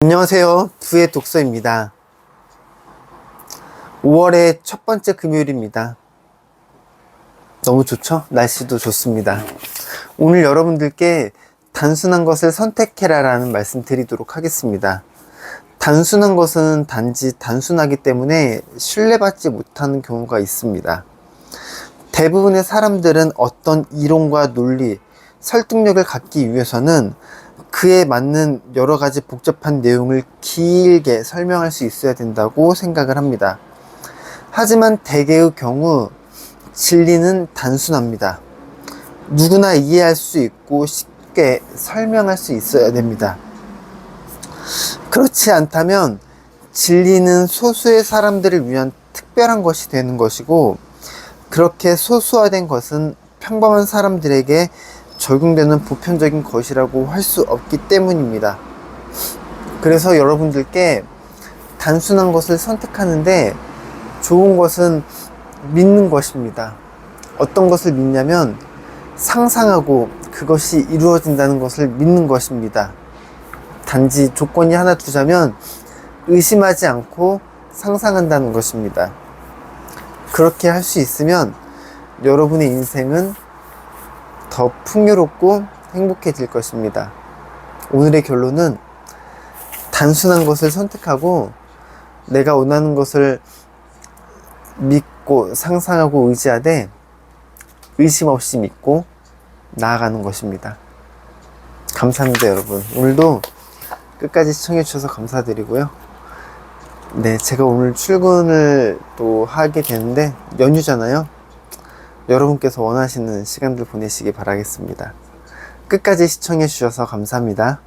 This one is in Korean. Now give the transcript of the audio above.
안녕하세요. 부의 독서입니다. 5월의 첫 번째 금요일입니다. 너무 좋죠? 날씨도 좋습니다. 오늘 여러분들께 단순한 것을 선택해라 라는 말씀 드리도록 하겠습니다. 단순한 것은 단지 단순하기 때문에 신뢰받지 못하는 경우가 있습니다. 대부분의 사람들은 어떤 이론과 논리, 설득력을 갖기 위해서는 그에 맞는 여러 가지 복잡한 내용을 길게 설명할 수 있어야 된다고 생각을 합니다. 하지만 대개의 경우 진리는 단순합니다. 누구나 이해할 수 있고 쉽게 설명할 수 있어야 됩니다. 그렇지 않다면 진리는 소수의 사람들을 위한 특별한 것이 되는 것이고 그렇게 소수화된 것은 평범한 사람들에게 적용되는 보편적인 것이라고 할 수 없기 때문입니다. 그래서 여러분들께 단순한 것을 선택하는데 좋은 것은 믿는 것입니다. 어떤 것을 믿냐면 상상하고 그것이 이루어진다는 것을 믿는 것입니다. 단지 조건이 하나 두자면 의심하지 않고 상상한다는 것입니다. 그렇게 할 수 있으면 여러분의 인생은 더 풍요롭고 행복해질 것입니다. 오늘의 결론은 단순한 것을 선택하고 내가 원하는 것을 믿고 상상하고 의지하되 의심 없이 믿고 나아가는 것입니다. 감사합니다, 여러분. 오늘도 끝까지 시청해 주셔서 감사드리고요. 네, 제가 오늘 출근을 또 하게 되는데, 연휴잖아요. 여러분께서 원하시는 시간들 보내시기 바라겠습니다. 끝까지 시청해주셔서 감사합니다.